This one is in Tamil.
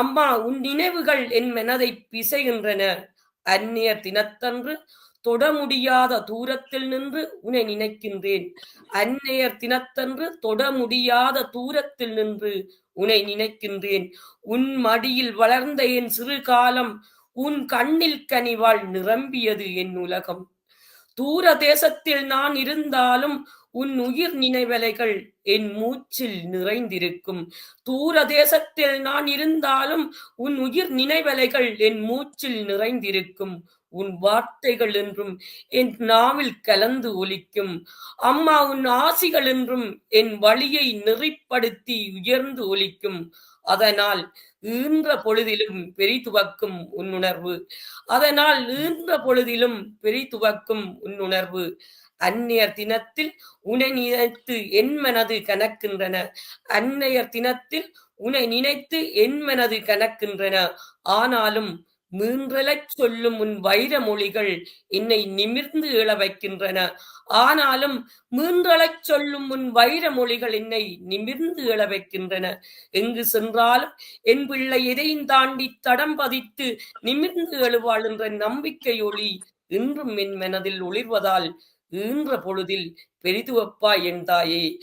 அம்மா உன் நினைவுகள் என் மனதை பிசைகின்றன. அந்நிய தினத்தன்று தொட முடியாத தூரத்தில் நின்று உன்னை நினைக்கின்றேன். அன்னையர் தினத்தன்று தொட முடியாத தூரத்தில் நின்று உன்னை நினைக்கின்றேன். உன் மடியில் வளர்ந்த என் சிறு காலம் உன் கண்ணில் கனிவாள் நிரம்பியது என் உலகம். தூர தேசத்தில் நான் இருந்தாலும் உன் உயிர் நினைவலைகள் என் மூச்சில் நிறைந்திருக்கும். தூர தேசத்தில் நான் இருந்தாலும் உன் உயிர் நினைவலைகள் என் மூச்சில் நிறைந்திருக்கும். உன் வார்த்தைகள் என்றும் என் நாவில் கலந்து ஒலிக்கும். அம்மா உன் ஆசிகள் என்றும் என் வழியை நெறிப்படுத்தி உயர்ந்து ஒலிக்கும். அதனால் ஈன்ற பொழுதிலும் பெரிதுவக்கும் உன்னுணர்வு அதனால் ஈன்ற பொழுதிலும் பெரிதுவக்கும் உன்னுணர்வு அந்நியர் தினத்தில் உனை நினைத்து என் மனது கணக்கின்றன அந்நியர் தினத்தில் உனை நினைத்து என் மனது கணக்கின்றன ஆனாலும் மீன்றலச் சொல்லும் உன் வைர மொழிகள் என்னை நிமிர்ந்து எழ வைக்கின்றன. ஆனாலும் மீன்றலச் சொல்லும் உன் வைர மொழிகள் என்னை நிமிர்ந்து எழ வைக்கின்றன. எங்கு சென்றாலும் என் பிள்ளை எதையும் தாண்டி தடம் பதித்து நிமிர்ந்து எழுவாள் என்ற நம்பிக்கை ஒளி இன்றும் என் மனதில் ஒளிர்வதால் ஈன்ற பொழுதில் பெரிதுவப்பா என் தாயே.